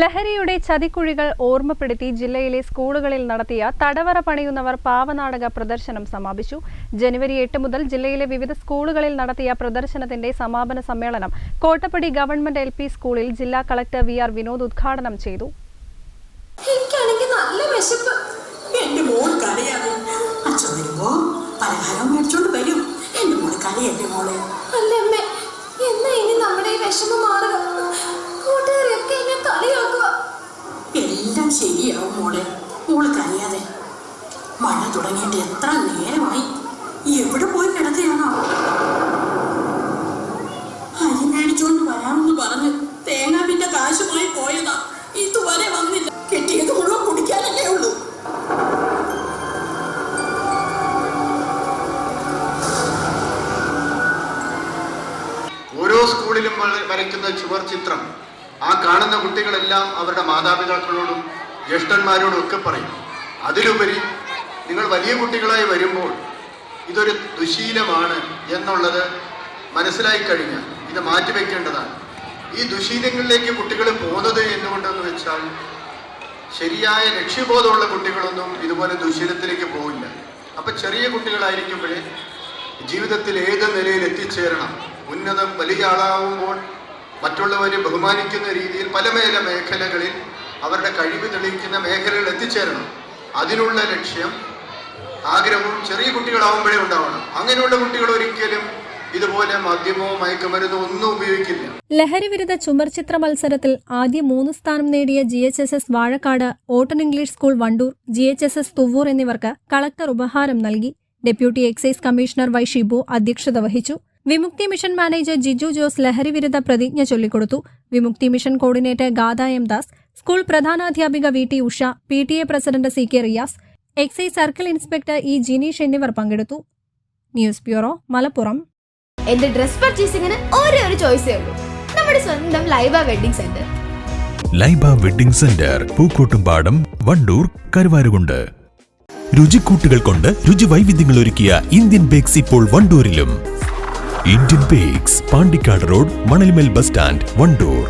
ലഹരിയുടെ ചതിക്കുഴികൾ ഓർമ്മപ്പെടുത്തി ജില്ലയിലെ സ്കൂളുകളിൽ നടത്തിയ തടവറ പണിയുന്നവർ പാവനാടക പ്രദർശനം സമാപിച്ചു. ജനുവരി എട്ട് മുതൽ ജില്ലയിലെ വിവിധ സ്കൂളുകളിൽ നടത്തിയ പ്രദർശനത്തിന്റെ സമാപന സമ്മേളനം കോട്ടപ്പടി ഗവൺമെന്റ് എൽ സ്കൂളിൽ ജില്ലാ കളക്ടർ വി ആർ വിനോദ് ഉദ്ഘാടനം ചെയ്തു. പലഹാരം എന്റെ മോൾ കരയല്ലേ മോളെ? അല്ല അമ്മേ എന്നാ ശരിയാവും മോളെ മോൾ അറിയാതെ മഴ തുടങ്ങിയിട്ട് എത്ര നേരമായി? എവിടെ പോയി കിടക്കുകയാണോ? അരി മേടിച്ചോണ്ട് വരാമെന്ന് പറഞ്ഞ് തേങ്ങാപ്പിന്റെ കാശുമായി പോയതാ. ഇതുവരെ വന്നില്ല. കിട്ടിയത് മുഴുവൻ കുടിക്കാനല്ലേ ഉള്ളൂ. ഓരോ സ്കൂളിലും വര- വരയ്ക്കുന്ന ചുവർ ചിത്രം. ആ കാണുന്ന കുട്ടികളെല്ലാം അവരുടെ മാതാപിതാക്കളോടും ജ്യേഷ്ഠന്മാരോടും ഒക്കെ പറയും. അതിലുപരി നിങ്ങൾ വലിയ കുട്ടികളായി വരുമ്പോൾ ഇതൊരു ദുശീലമാണ് എന്നുള്ളത് മനസ്സിലായി കഴിഞ്ഞാൽ ഇത് മാറ്റിവെക്കേണ്ടതാണ്. ഈ ദുശീലങ്ങളിലേക്ക് കുട്ടികൾ പോകുന്നത് എന്തുകൊണ്ടെന്ന് വെച്ചാൽ ശരിയായ ലക്ഷ്യബോധമുള്ള കുട്ടികളൊന്നും ഇതുപോലെ ദുശീലത്തിലേക്ക് പോവില്ല. അപ്പൊ ചെറിയ കുട്ടികളായിരിക്കുമ്പോഴേ ജീവിതത്തിൽ ഏത് നിലയിൽ എത്തിച്ചേരണം. ഉന്നതം വലിയ ആളാവുമ്പോൾ മറ്റുള്ളവരെ ബഹുമാനിക്കുന്ന രീതിയിൽ പല മേഖലകളിൽ അവരുടെ കഴിവ് തെളിയിക്കുന്ന മേഖലയിൽ എത്തിച്ചേരണം. അതിനുള്ള ലക്ഷ്യം ആഗ്രഹവും ചെറിയ കുട്ടികളാവുമ്പോഴേ ഉണ്ടാവണം. അങ്ങനെയുള്ള കുട്ടികൾ ഒരിക്കലും ഇതുപോലെ മദ്യമോ മയക്കുമരുന്നോ ഒന്നും ഉപയോഗിക്കില്ല. ലഹരിവിരുദ്ധ ചുമർചിത്ര മത്സരത്തിൽ ആദ്യ മൂന്ന് സ്ഥാനം നേടിയ G H S S Vazhakkad ഓട്ടൺ English school Wandoor G H S S Thuvvur എന്നിവർക്ക് കളക്ടർ ഉപഹാരം നൽകി. Deputy excise commissioner Y Shibu അധ്യക്ഷത വഹിച്ചു. വിമുക്തി മിഷൻ മാനേജർ ജിജു ജോസ് ലഹരിവിരുദ്ധ പ്രതിജ്ഞ ചൊല്ലിക്കൊടുത്തു. Vimukthi mission coordinator Gadha M Das school പ്രധാനാധ്യാപിക V T Usha P T A president C K Riyas excise circle inspector E Jineesh എന്നിവർ പങ്കെടുത്തു. News bureau Malappuram. എന്റെ dress പർച്ചേസിംഗിന് ഒരേ ഒരു ചോയ്സേ ഉള്ളൂ. നമ്മുടെ സ്വന്തം Laiba wedding centre. Laiba wedding centre Pookkottumpadam Wandoor Karuvarakundu. രുചിക്കൂട്ടുകൾ കൊണ്ട് രുചി വൈവിധ്യങ്ങൾ ഒരുക്കിയ ഇന്ത്യൻ ബേക്സ് ഇപ്പോൾ വണ്ടൂരിലും. Indian bakes Pandikkad road Manalmel bus stand Wandoor.